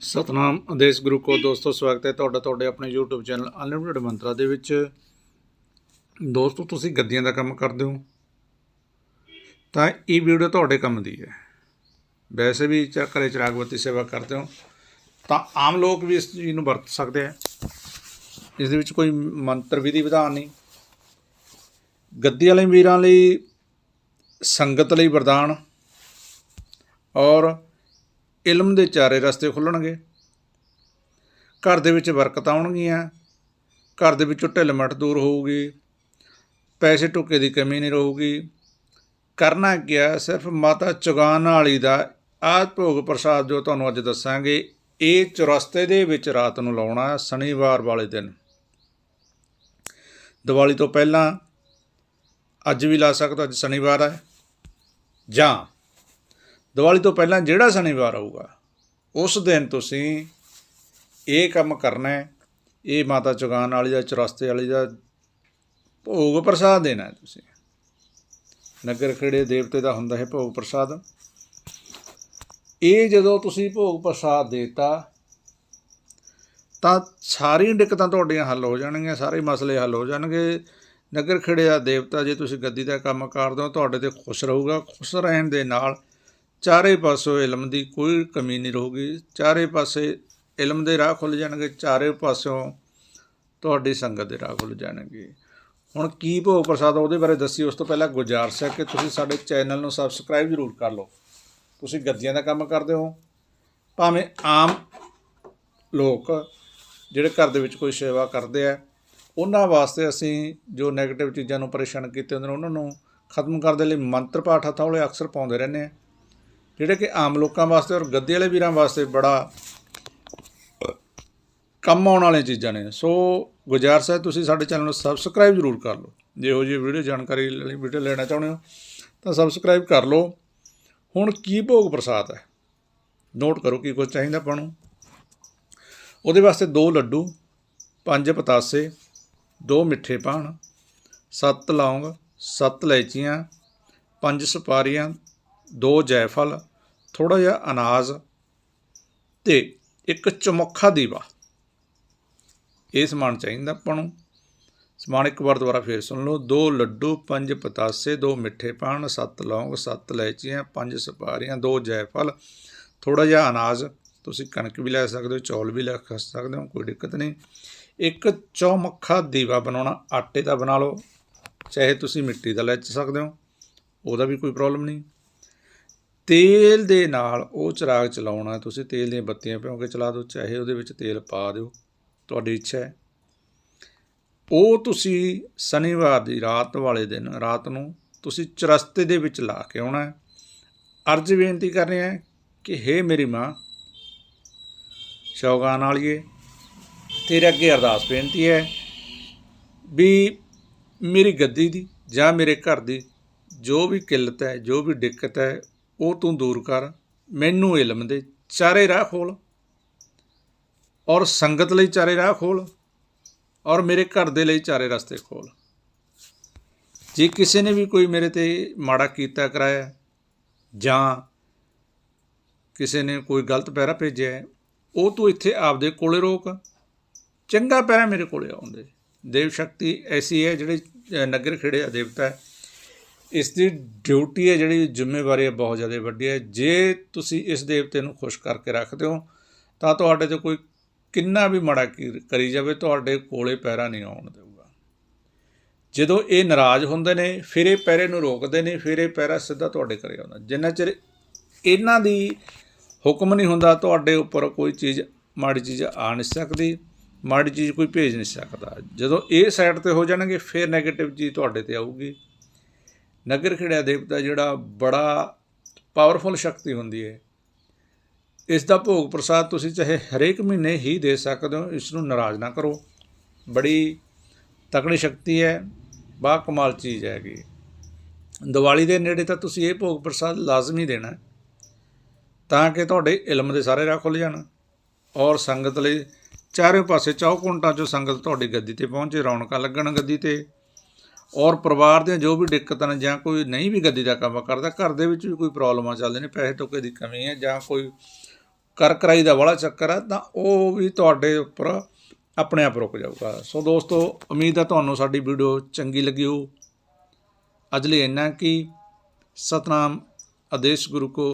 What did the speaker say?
ਸਤਨਾਮ ਆਦੇਸ਼ ਗੁਰੂ ਕੋ ਦੋਸਤੋ, ਸਵਾਗਤ ਹੈ ਤੁਹਾਡਾ, ਤੁਹਾਡੇ ਆਪਣੇ YouTube ਚੈਨਲ ਅਨਲਿਮਿਟਿਡ ਮੰਤਰਾ ਦੇ ਵਿੱਚ। ਦੋਸਤੋ, ਤੁਸੀਂ ਗੱਦੀਆਂ ਦਾ ਕੰਮ ਕਰਦੇ ਹੋ? ਤਾਂ ਇਹ ਵੀਡੀਓ ਤੁਹਾਡੇ ਕੰਮ ਦੀ ਹੈ। ਵੈਸੇ ਵੀ ਚਾ, ਘਰੇ ਚਿਰਾਗਬੱਤੀ ਸੇਵਾ ਕਰਦੇ ਹੋ, ਤਾਂ ਆਮ ਲੋਕ ਵੀ ਇਸ ਚੀਜ਼ ਨੂੰ ਵਰਤ ਸਕਦੇ ਆ। ਇਸ ਦੇ ਵਿੱਚ ਕੋਈ ਮੰਤਰ, ਵਿਧੀ, ਵਿਧਾਨ ਨਹੀਂ। ਗੱਦੀ ਵਾਲੇ ਵੀਰਾਂ ਲਈ ਸੰਗਤ ਲਈ ਵਰਦਾਨ ਔਰ ਇਲਮ ਦੇ ਚਾਰੇ ਰਸਤੇ ਖੁੱਲਣਗੇ। ਘਰ ਦੇ ਵਿੱਚ ਬਰਕਤ ਆਉਣਗੀਆਂ। ਘਰ ਦੇ ਵਿੱਚੋਂ ਢਿੱਲ ਮੱਠ ਦੂਰ ਹੋਊਗੀ। ਪੈਸੇ ਟੁੱਕੇ ਦੀ ਕਮੀ ਨਹੀਂ ਰਹੂਗੀ। ਕਰਨਾ ਗਿਆ ਸਿਰਫ ਮਾਤਾ ਚੁਗਾਨ ਵਾਲੀ ਦਾ ਆਹ ਭੋਗ ਪ੍ਰਸਾਦ ਜੋ ਤੁਹਾਨੂੰ ਅੱਜ ਦੱਸਾਂਗੇ, ਇਹ ਚੁਰਸਤੇ ਦੇ ਵਿੱਚ ਰਾਤ ਨੂੰ ਲਾਉਣਾ ਸ਼ਨੀਵਾਰ ਵਾਲੇ ਦਿਨ। ਦੀਵਾਲੀ ਤੋਂ ਪਹਿਲਾਂ ਅੱਜ ਵੀ ਲਾ ਸਕਦਾ, ਅੱਜ ਸ਼ਨੀਵਾਰ ਹੈ। ਜਾਂ ਦੀਵਾਲੀ ਤੋਂ ਪਹਿਲਾਂ ਜਿਹੜਾ ਸ਼ਨੀਵਾਰ ਆਊਗਾ, ਉਸ ਦਿਨ ਤੁਸੀਂ ਇਹ ਕੰਮ ਕਰਨਾ ਹੈ, ਇਹ ਮਾਤਾ ਚੁਗਾਨ ਵਾਲੀ ਦਾ ਚੁਰਸਤੇ ਵਾਲੀ ਦਾ ਭੋਗ ਪ੍ਰਸਾਦ ਦੇਣਾ ਤੁਸੀਂ। ਨਗਰ ਖੇੜੇ ਦੇਵਤੇ ਦਾ ਹੁੰਦਾ ਹੈ ਭੋਗ ਪ੍ਰਸਾਦ। ਇਹ ਜਦੋਂ ਤੁਸੀਂ ਭੋਗ ਪ੍ਰਸਾਦ ਦੇਤਾ, ਤਾਂ ਸਾਰੀਆਂ ਦਿੱਕਤਾਂ ਤੁਹਾਡੀਆਂ ਹੱਲ ਹੋ ਜਾਣਗੀਆਂ, ਸਾਰੇ ਮਸਲੇ ਹੱਲ ਹੋ ਜਾਣਗੇ। ਨਗਰ ਖੇੜੇ ਦਾ ਦੇਵਤਾ, ਜੇ ਤੁਸੀਂ ਗੱਦੀ ਦਾ ਕੰਮ ਕਰਦੇ ਹੋ, ਤੁਹਾਡੇ ਤੇ ਖੁਸ਼ ਰਹੂਗਾ, ਖੁਸ਼ ਰਹਿਣ ਦੇ ਨਾਲ ਚਾਰੇ ਪਾਸੋਂ ਇਲਮ ਦੀ ਕੋਈ ਕਮੀ ਨਹੀਂ ਰਹੂਗੀ। ਚਾਰੇ ਪਾਸੇ ਇਲਮ ਦੇ ਰਾਹ ਖੁੱਲ ਜਾਣਗੇ, ਚਾਰੇ ਪਾਸਿਓਂ ਤੁਹਾਡੀ ਸੰਗਤ ਦੇ ਰਾਹ ਖੁੱਲ ਜਾਣਗੇ। ਹੁਣ ਕੀ ਭੋਗ ਪ੍ਰਸਾਦ ਉਹਦੇ ਬਾਰੇ ਦੱਸੀ, ਉਸ ਤੋਂ ਪਹਿਲਾਂ ਗੁਜ਼ਾਰਸ਼ ਹੈ ਕਿ ਤੁਸੀਂ ਸਾਡੇ ਚੈਨਲ ਨੂੰ ਸਬਸਕ੍ਰਾਈਬ ਜ਼ਰੂਰ ਕਰ ਲਓ। ਤੁਸੀਂ ਗੱਦੀਆਂ ਦਾ ਕੰਮ ਕਰਦੇ ਹੋ। ਭਾਵੇਂ ਆਮ ਲੋਕ ਜਿਹੜੇ ਘਰ ਦੇ ਵਿੱਚ ਕੋਈ ਸੇਵਾ ਕਰਦੇ ਆ, ਉਹਨਾਂ ਵਾਸਤੇ ਅਸੀਂ ਜੋ ਨੈਗੇਟਿਵ ਚੀਜ਼ਾਂ ਨੂੰ ਪਰੇਸ਼ਾਨ ਕੀਤੇ ਹੁੰਦੇ ਨੇ, ਉਹਨਾਂ ਨੂੰ ਖਤਮ ਕਰਨ ਦੇ ਲਈ ਮੰਤਰ ਪਾਠ ਹਥੌਲੇ ਅਕਸਰ ਪਾਉਂਦੇ ਰਹਿੰਦੇ ਆ। ਜਿਹੜੇ ਕਿ ਆਮ ਲੋਕਾਂ ਵਾਸਤੇ ਔਰ ਗੱਦੇ ਵਾਲੇ ਵੀਰਾਂ ਵਾਸਤੇ ਬੜਾ ਕੰਮ ਆਉਣ ਵਾਲੀਆਂ ਚੀਜ਼ਾਂ ਨੇ। ਸੋ ਗੁਜ਼ਾਰਿਸ਼ ਹੈ ਤੁਸੀਂ ਸਾਡੇ ਚੈਨਲ ਨੂੰ ਸਬਸਕ੍ਰਾਈਬ ਜ਼ਰੂਰ ਕਰ ਲਓ। ਜੇ ਇਹੋ ਜਿਹੀ ਵੀਡੀਓ ਜਾਣਕਾਰੀ ਲਈ ਵੀਡੀਓ ਲੈਣਾ ਚਾਹੁੰਦੇ ਹੋ, ਤਾਂ ਸਬਸਕ੍ਰਾਈਬ ਕਰ ਲਓ। ਹੁਣ ਕੀ ਭੋਗ ਪ੍ਰਸਾਦ ਹੈ? ਨੋਟ ਕਰੋ ਕੀ ਕੁਝ ਚਾਹੀਦਾ ਆਪਾਂ ਨੂੰ। ਉਹਦੇ ਵਾਸਤੇ ਦੋ ਲੱਡੂ, ਪੰਜ ਪਤਾਸੇ, ਦੋ ਮਿੱਠੇ ਪਾਣ ਸੱਤ ਲੌਂਗ, ਸੱਤ ਇਲਾਇਚੀਆਂ, ਪੰਜ ਸੁਪਾਰੀਆਂ, ਦੋ ਜੈਫਲ ਥੋੜਾ ਜਿਹਾ ਅਨਾਜ ਤੇ ਇੱਕ ਚਮੱਖਾ ਦੀਵਾ। ਇਹ ਸਮਾਨ ਚਾਹੀਦਾ ਆਪਾਂ ਨੂੰ। ਸਮਾਨ ਇੱਕ ਵਾਰ ਦੁਬਾਰਾ ਫੇਰ ਸੁਣ ਲਓ। ਦੋ ਲੱਡੂ, ਪੰਜ ਪਤਾਸੇ, ਦੋ ਮਿੱਠੇ ਪਾਣ ਸੱਤ ਲੌਂਗ, ਸੱਤ ਇਲਾਇਚੀਆਂ, ਪੰਜ ਸੁਪਾਰੀਆਂ, ਦੋ ਜੈਫਲ। ਥੋੜਾ ਜਿਹਾ ਅਨਾਜ ਤੁਸੀਂ ਕਣਕ ਵੀ ਲੈ ਸਕਦੇ ਹੋ, ਚੌਲ ਵੀ ਲੈ ਸਕਦੇ ਹੋ, ਕੋਈ ਦਿੱਕਤ ਨਹੀਂ। ਇੱਕ ਚੌਮੱਖਾ ਦੀਵਾ ਬਣਾਉਣਾ, ਆਟੇ ਦਾ ਬਣਾ ਲਓ, ਚਾਹੇ ਤੁਸੀਂ ਮਿੱਟੀ ਦਾ ਲੈ ਸਕਦੇ ਹੋ, ਉਹਦਾ ਵੀ ਕੋਈ ਪ੍ਰੋਬਲਮ ਨਹੀਂ। ਤੇਲ ਦੇ ਨਾਲ ਉਹ ਚਿਰਾਗ ਚਲਾਉਣਾ ਤੁਸੀਂ ਤੇਲ ਦੀਆਂ ਬੱਤੀਆਂ ਭਿਉਂ ਕੇ ਚਲਾ ਦਿਓ, ਚਾਹੇ ਉਹਦੇ ਵਿੱਚ ਤੇਲ ਪਾ ਦਿਓ। ਤੁਹਾਡੀ ਇੱਛਾ ਹੈ। ਉਹ ਤੁਸੀਂ ਸ਼ਨੀਵਾਰ ਦੀ ਰਾਤ ਵਾਲੇ ਦਿਨ, ਰਾਤ ਨੂੰ ਤੁਸੀਂ ਚਰਸਤੇ ਦੇ ਵਿੱਚ ਲਾ ਕੇ ਆਉਣਾ ਹੈ। ਅਰਜ ਬੇਨਤੀ ਕਰ ਰਹੇ ਹਾਂ ਕਿ ਹੇ ਮੇਰੀ ਮਾਂ, ਸ਼ੌਗਾਨ ਵਾਲੀਏ, ਤੇਰੇ ਅੱਗੇ ਅਰਦਾਸ ਬੇਨਤੀ ਹੈ ਵੀ ਮੇਰੀ ਗੱਦੀ ਦੀ ਜਾਂ ਮੇਰੇ ਘਰ ਦੀ ਜੋ ਵੀ ਕਿੱਲਤ ਹੈ, ਜੋ ਵੀ ਦਿੱਕਤ ਹੈ ਉਹ ਤੂੰ ਦੂਰ ਕਰ, ਮੈਨੂੰ ਇਲਮ ਦੇ ਚਾਰੇ ਰਾਹ ਖੋਲ। ਔਰ ਸੰਗਤ ਲਈ ਚਾਰੇ ਰਾਹ ਖੋਲ, ਔਰ ਮੇਰੇ ਘਰ ਦੇ ਲਈ ਚਾਰੇ ਰਸਤੇ ਖੋਲ। ਜੇ ਕਿਸੇ ਨੇ ਵੀ ਕੋਈ ਮੇਰੇ ਤੇ ਮਾੜਾ ਕੀਤਾ, ਕਰਾਇਆ, ਜਾਂ ਕਿਸੇ ਨੇ ਕੋਈ ਗਲਤ ਪੈਰਾ ਭੇਜਿਆ, ਉਹ ਤੂੰ ਇੱਥੇ ਆਪਦੇ ਕੋਲੇ ਰੋਕ। ਚੰਗਾ ਪੈਰਾ ਮੇਰੇ ਕੋਲੇ ਆਉਂਦੇ। ਦੇਵ ਸ਼ਕਤੀ ਐਸੀ ਹੈ ਜਿਹੜੇ ਨਗਰ ਖੇੜੇ ਦੇਵਤਾ ਹੈ। ਇਸ ਦੀ ਡਿਊਟੀ ਹੈ ਜਿਹੜੀ ਜ਼ਿੰਮੇਵਾਰੀ ਹੈ ਬਹੁਤ ਜ਼ਿਆਦਾ ਵੱਡੀ ਹੈ। ਜੇ ਤੁਸੀਂ ਇਸ ਦੇਵਤੇ ਨੂੰ ਖੁਸ਼ ਕਰਕੇ ਰੱਖਦੇ ਹੋ, ਤਾਂ ਤੁਹਾਡੇ ਤੇ ਕੋਈ ਕਿੰਨਾ ਵੀ ਮਾੜਾ ਕੀ- ਕਰੀ ਜਾਵੇ, ਤੁਹਾਡੇ ਕੋਲੇ ਪੈਰਾ ਨਹੀਂ ਆਉਣ ਦੇਊਗਾ। ਜਦੋਂ ਇਹ ਨਾਰਾਜ਼ ਹੁੰਦੇ ਨੇ, ਫਿਰ ਇਹ ਪੈਰੇ ਨੂੰ ਰੋਕਦੇ ਨੇ, ਫਿਰ ਇਹ ਪੈਰਾ ਸਿੱਧਾ ਤੁਹਾਡੇ ਘਰੇ ਆਉਂਦਾ। ਜਿੰਨਾ ਚਿਰ ਇਹਨਾਂ ਦੀ ਹੁਕਮ ਨਹੀਂ ਹੁੰਦਾ, ਤੁਹਾਡੇ ਉੱਪਰ ਕੋਈ ਚੀਜ਼, ਮਾੜੀ ਚੀਜ਼ ਆ ਨਹੀਂ ਸਕਦੀ, ਮਾੜੀ ਚੀਜ਼ ਕੋਈ ਭੇਜ ਨਹੀਂ ਸਕਦਾ। ਜਦੋਂ ਇਹ ਸਾਈਡ ਤੇ ਹੋ ਜਾਣਗੇ, ਫਿਰ 네ਗੇਟਿਵ ਚੀਜ਼ ਤੁਹਾਡੇ ਤੇ ਆਊਗੀ। ਨਗਰ ਖੇੜਿਆ ਦੇਵਤਾ ਜਿਹੜਾ ਬੜਾ ਪਾਵਰਫੁਲ ਸ਼ਕਤੀ ਹੁੰਦੀ ਹੈ, ਇਸ ਦਾ ਭੋਗ ਪ੍ਰਸਾਦ ਤੁਸੀਂ ਚਾਹੇ ਹਰੇਕ ਮਹੀਨੇ ਹੀ ਦੇ ਸਕਦੇ ਹੋ, ਇਸ ਨੂੰ ਨਾਰਾਜ਼ ਨਾ ਕਰੋ। ਬੜੀ ਤਕੜੀ ਸ਼ਕਤੀ ਹੈ, ਬਾ ਕਮਾਲ ਚੀਜ਼ ਹੈਗੀ। ਦੀਵਾਲੀ ਦੇ ਨੇੜੇ ਤਾਂ ਤੁਸੀਂ ਇਹ ਭੋਗ ਪ੍ਰਸਾਦ ਲਾਜ਼ਮੀ ਦੇਣਾ ਤਾਂ ਕਿ ਤੁਹਾਡੇ ਇਲਮ ਦੇ ਸਾਰੇ ਰਾਹ ਖੁੱਲ ਜਾਣ ਔਰ ਸੰਗਤ ਲਈ ਚਾਰੇ ਪਾਸੇ ਚੌਕੁੰਟਾਂ 'ਚੋਂ ਸੰਗਤ ਤੁਹਾਡੀ ਗੱਦੀ ਤੇ ਪਹੁੰਚੇ, ਰੌਣਕਾਂ ਲੱਗਣ ਗੱਦੀ ਤੇ। ਔਰ ਪਰਿਵਾਰ ਦੀਆਂ ਜੋ ਵੀ ਦਿੱਕਤਾਂ ਨੇ, ਜਾਂ ਕੋਈ ਨਹੀਂ ਵੀ ਗੱਦੀ ਦਾ ਕੰਮ ਕਰਦਾ, ਘਰ ਦੇ ਵਿੱਚ ਵੀ ਕੋਈ ਪ੍ਰੋਬਲਮਾਂ ਚੱਲਦੇ ਨੇ, ਪੈਸੇ ਟੋਕੇ ਦੀ ਕਮੀ ਹੈ, ਜਾਂ ਕੋਈ ਕਰ ਕਰਾਈ ਦਾ ਵਾਲਾ ਚੱਕਰ ਹੈ, ਤਾਂ ਉਹ ਵੀ ਤੁਹਾਡੇ ਉੱਪਰ ਆਪਣੇ ਆਪ ਰੁਕ ਜਾਊਗਾ। ਸੋ ਦੋਸਤੋ, ਉਮੀਦ ਹੈ ਤੁਹਾਨੂੰ ਸਾਡੀ ਵੀਡੀਓ ਚੰਗੀ ਲੱਗੀ ਹੋ ਅੱਜ ਲਈ ਇੰਨਾ ਕਿ ਸਤਨਾਮ। ਆਦੇਸ਼ ਗੁਰੂ ਕੋ